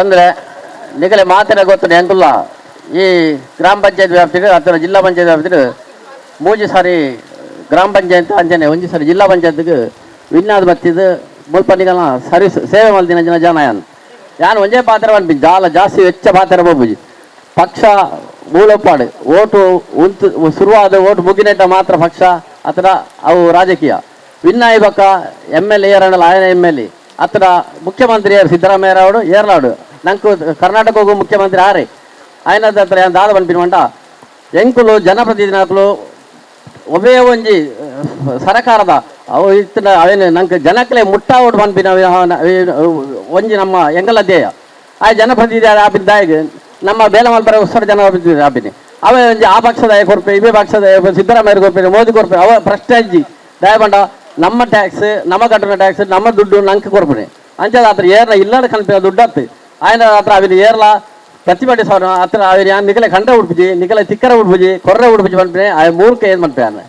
ಬಂದರೆ ನಿಗಲೆ ಮಾತಿನ ಗೊತ್ತು ಎಂಕುಲ್ಲ ಈ ಗ್ರಾಮ ಪಂಚಾಯತ್ ವ್ಯಾಪ್ತಿಗೆ ಅಥವಾ ಜಿಲ್ಲಾ ಪಂಚಾಯತ್ ವ್ಯಾಪ್ತಿಗೆ ಮೂಜಿ ಸಾರಿ ಗ್ರಾಮ ಪಂಚಾಯತ್ ಅಂಜನೆ, ಒಂಜಿ ಸಾರಿ ಜಿಲ್ಲಾ ಪಂಚಾಯತ್ಗೆ ವಿನ್ನಾದ ಮುಲ್ಪ ನಿಗಲ ಸರಿ ಸೇವೆ ಮಲ್ದಿನ ಜನ ಜನ ಯಾನ್ ಯಾನ್ ಒಂಜೇ ಪಾತ್ರ ಅನ್ಪಿ ಜಾಲ ಜಾಸ್ತಿ ವೆಚ್ಚ ಪಾತ್ರ ಬೋಬುಜಿ ಪಕ್ಷ ಮೂಲಪಾಡು, ಓಟು ಉಂತು, ಶುರುವಾದ ಓಟು ಮುಗಿನೆಟ್ಟ ಮಾತ್ರ ಪಕ್ಷ ಅಥವಾ ಅವು ರಾಜಕೀಯ. ವಿನ್ ಬಕ್ಕ ಎಂ ಎಲ್ ಎ ಏರಣ್ಣಲ್ಲ ಆಯನ ಎಂ ಎಲ್ ಎ ಅತ್ರ ಮುಖ್ಯಮಂತ್ರಿ ಸಿದ್ದರಾಮಯ್ಯ ಅವರು ಏರ್ಲಾಡು ನಂಕು ಕರ್ನಾಟಕ ಹೋಗು ಮುಖ್ಯಮಂತ್ರಿ ಆರೆ ಆಯ್ನ ಹತ್ರ ದಾದ ಪನ್ಪಿನವಂಟ ಎಂಕುಲು ಜನಪ್ರತಿನಿಧಿಗಳು ಒಬ್ಬೇ ಒಂಜಿ ಸರಕಾರದ, ಅವು ಇತ್ತಿನ ಅವೇನು ನಂಗೆ ಜನಕ್ಕೆ ಮುಟ್ಟ ಓಟ್ ಪನ್ಪಿನ ಒಂಜಿ ನಮ್ಮ ಎಂಗಲ ಧ್ಯೇಯ ಆ ಜನಪ್ರತಿನಿಧಿ ಆಪಿದ್ದಾಗ ನಮ್ಮ ಬೇಲ ಮಲ್ಪರ ಉತ್ಸವ ಜನಪ್ರತಿನಿಧಿ ಆಪಿನಿ? ಅವ ಒಂಜಿ ಆ ಪಕ್ಷದ ಕೊರ್ಪೆ ಇವೇ ಪಕ್ಷದ ಸಿದ್ದರಾಮಯ್ಯ ಕೊರ್ಪೆ, ಮೋದಿ ಕೊರ್ಪೆ, ಅವ ಭ್ರಷ್ಟಾಚಾರಿ ದಯಪಂಡ ನಮ್ಮ ಟ್ಯಾಕ್ಸ್, ನಮ್ಮ ಕಟ್ಟಿನ ಟ್ಯಾಕ್ಸ್, ನಮ್ಮ ದುಡ್ಡು ನಂಗೆ ಕೊರ್ಪಣೆ ಅಂಚದ ಹತ್ರ ಏರ್ನ ಇಲ್ಲದ ಕಲ್ಪಿನ ದುಡ್ಡು ఆయన ಹತ್ರ ಅವಿನ ಏರ್ಲ ಪ್ರತಿಭಟನೆ ಸಾವಿರ ಹತ್ರ ಅವಿನ ಯಾನ್ ನಿಖಲೆ ಕಂಡ ಉಡ್ಪಿಜಿ ನಿಖಲೆ ತಿಕ್ಕರ ಉಡ್ಪಿಜಿ ಕೊರ್ರೆ ಉಡ್ಪಿಜಿ ಪನ್ಪೆ ಆ ಮೂರ್ಖ ಏನ್ ಪನ್ಪೆ ಅನ್ನ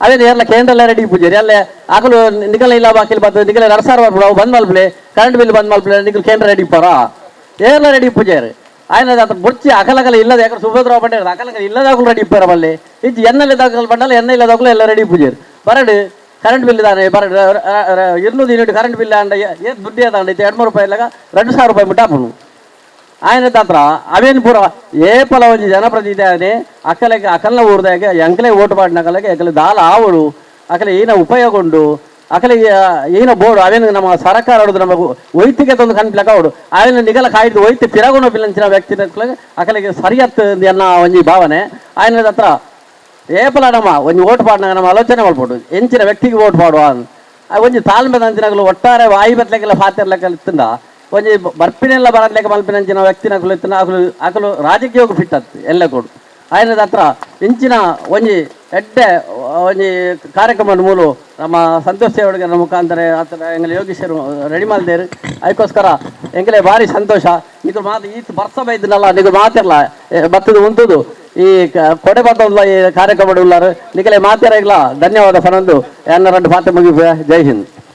ಅವೇನು ಏರ್ಲ ಕೇಂದ್ರ ರೆಡಿ ಪೂಜೆ ಅಲ್ಲೇ ಆಗಲು ನಿಖಲ ಇಲ್ಲ ಬಾಕಿಲ್ ಬರ್ತದೆ ನಿಖಲೆ ನರಸಾರ ಅವು ಬಂದ್ ಮಲ್ಪಲೆ ಕರೆಂಟ್ ಬಿಲ್ ಬಂದ್ ಮಲ್ಪಲೆ ನಿಖಲ್ ಕೇಂದ್ರ ರೆಡಿ ಪರ ಏರ್ಲ ರೆಡಿ ಪೂಜೆ ఆయన ಹತ್ರ ಬುರ್ಚಿ ಅಕಲಕಲ ಇಲ್ಲದ ಯಾಕಂದ್ರೆ ಸುಭದ್ರಾವ್ ಬಂಡೆ ಅಕಲಕಲ ಇಲ್ಲದಾಗಲು ರೆಡಿ ಇಪ್ಪಾರ ಬಲ್ಲೆ ಇಜ್ಜಿ ಎಣ್ಣೆ ದಾಖಲು ಬಂಡಲ್ಲ ಎಣ್ಣೆ ಇಲ್ಲದಾಗಲು ಎಲ್ಲ ರೆಡಿ ಪೂಜೆ ಬರಡು ಕರೆಂಟ್ ಬಿಲ್ ದಾನೆ ಬರಡು ಇರ್ನೂರು ಯೂನಿಟ್ ಕರೆಂಟ್ ಬಿಲ್ ಅಂಡ ಏ ದುಡ್ಡು ಅದಂಡ ಎರಡು ಮೂರು ರೂಪಾಯಿ ಇಲ್ಲಾಗ రెండు ಸಾವಿರ ರೂಪಾಯಿ ಮುಟ್ಟಾಪನು ఆయన ಹತ್ರ ಅವೇನು ಪೂರ ಏಪಲ ಒಂಜಿ ಜನಪ್ರತಿನಿಧಿ ಆನೆ ಅಕಲೆಗೆ ಅಕಲ್ನ ಊರ್ದಾಗ ಎಂಕಲೆ ಓಟ್ ಮಾಡಿನ ಅಕಲೆಗೆ ಅಕಲೆ ದಾಲ ಆವಡು ಅಕಲೆ ಏನ ಉಪಯೋಗ ಉಂಡು ಅಕಲೆಗೆ ಏನ ಬೋರ್ಡು ಅವೇನು ನಮ್ಮ ಸರ್ಕಾರ ಹೊಡೆದು ನಮ್ಮ ವೈದ್ಯಕೀಯ ತಂದು ಕನ್ಪಿಲಕ ಅವಡು ಅವೇನು ನಿಗಲ ಕಾಯ್ದು ವೈದ್ಯ ಪಿರಗುಣ ಪಿಲ್ಲಂಚಿನ ವ್ಯಕ್ತಿ ಅಕಲೆಗೆ ಸರಿಯತ್ ಎನ್ನ ಒಂಜಿ ಭಾವನೆ ఆయన ಹತ್ರ ಏಪಲ ನಮ್ಮ ಒಂಜಿ ಓಟ್ ಪಾಡ್ನಾಗ ನಮ್ಮ ಆಲೋಚನೆ ಮಾಡ್ಬೋದು ಎಂಚಿನ ವ್ಯಕ್ತಿಗೆ ಓಟ್ ಮಾಡುವ ಅಂತ. ಆ ಒಂಜಿ ತಾಳ್ಮೆ ಅಂಚಿನಾಗಲು ಒಟ್ಟಾರೆ ವಾಯಿ ಬತ್ಲೆಗೆಲ್ಲ ಪಾತ್ರ ಲೆಕ್ಕ ಇತ್ತಂದ ಒಂಜಿ ಬರ್ಪಿನೆಲ್ಲ ಬರಡ್ಲೆಕ ಮಲ್ಪಿನಂಚಿನ ವ್ಯಕ್ತಿನ ಕುಲಿತಿನ ಅಕಲು ಅಕಲು ರಾಜಕೀಯಕ್ಕೂ ಫಿಟ್ ಆಗ್ತದೆ ಎಲ್ಲ ಕೂಡ ಆಯ್ನದ ಹತ್ರ ಇಂಚಿನ ಒಂಜಿ ಎಡ್ಡೆ, ಒಂಜಿ ಕಾರ್ಯಕ್ರಮದ ಮೂಲ ನಮ್ಮ ಸಂತೋಷ ಸೇವಡಿಗರ ಮುಖಾಂತರ ಆತರ ಎಂಗಲ ಯೋಗೀಶರು ರೆಡಿ ಮಾಡಿದೇರು. ಅದಕ್ಕೋಸ್ಕರ ಎಂಗಲೇ ಭಾರಿ ಸಂತೋಷ. ಇದು ಮಾತು ಈತ ಬರ್ಸ ಬೈದನಲ್ಲ ನಿಗು ಮಾತಿರಲ್ಲ ಬತ್ತದು ಉಂತದು. ಈ ಕೊಡೆ ಬತ್ತಲ್ಲ ಈ ಕಾರ್ಯಕ್ರಮ ಉಳ್ಳಾರು. ನಿಗಲೇ ಮಾತಿರ ಇಲ್ಲ ಧನ್ಯವಾದ ಫನಂದು ಎನ್ನ ರೆಂಡು ಮಾತು ಮುಗಿಪ ಜೈ ಹಿಂದ್.